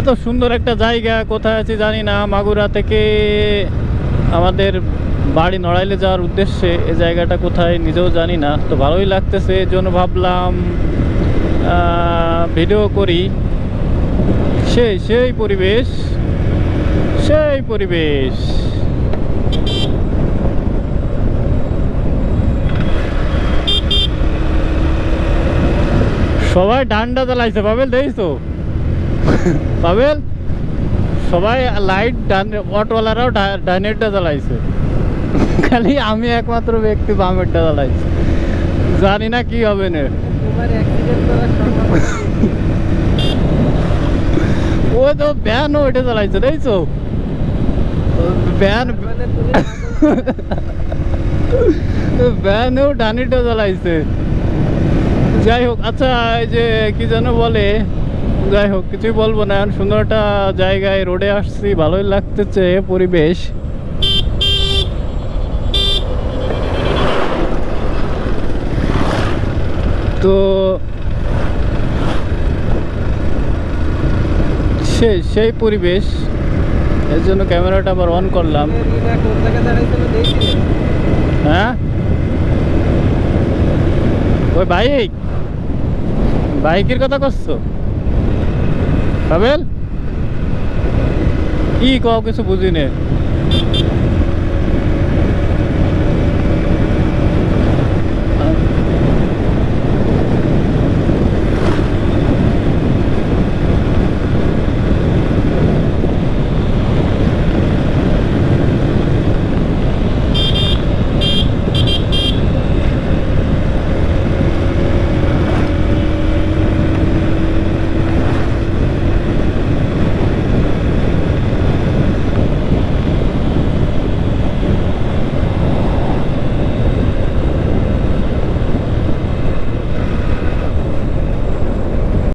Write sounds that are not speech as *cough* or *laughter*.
এত সুন্দর একটা জায়গা, কোথায় আছি জানি না। মাগুরা থেকে আমাদের বাড়ি নড়াইলে যাওয়ার উদ্দেশ্যে এই জায়গাটা কোথায় নিজেও জানি না। তো ভালোই লাগতেছে, এই জন্য ভাবলাম ভিডিও করি। সেই সেই পরিবেশ সেই পরিবেশ। সবাই ডান্ডা চালাইছে পাবেল দেখিস তো *laughs* পাবেল সবাই লাইট ডান অটোওয়ালারাও ডা- ডানেরটা চালাইছে *laughs* খালি আমি একমাত্র ব্যক্তি বামেরটা চালাইছি জানি না কি হবে না। করার সম্ভাবনা *laughs* ও তো ভ্যান ওইটা চালাইছে মানে তুমি ভ্যানেও ডানিটা চালাইছে যাই হোক আচ্ছা এই যে কি যেন বলে যাই হোক, কিছুই বলব না। সুন্দর একটা জায়গায় রোডে আসছি, ভালোই লাগতেছে পরিবেশ। তো সেই সেই পরিবেশ, এর জন্য ক্যামেরাটা আবার অন করলাম। হ্যাঁ? ওই বাইক? বাইকের কথা করছ? পাবেল কি কও কিছু বুঝি নে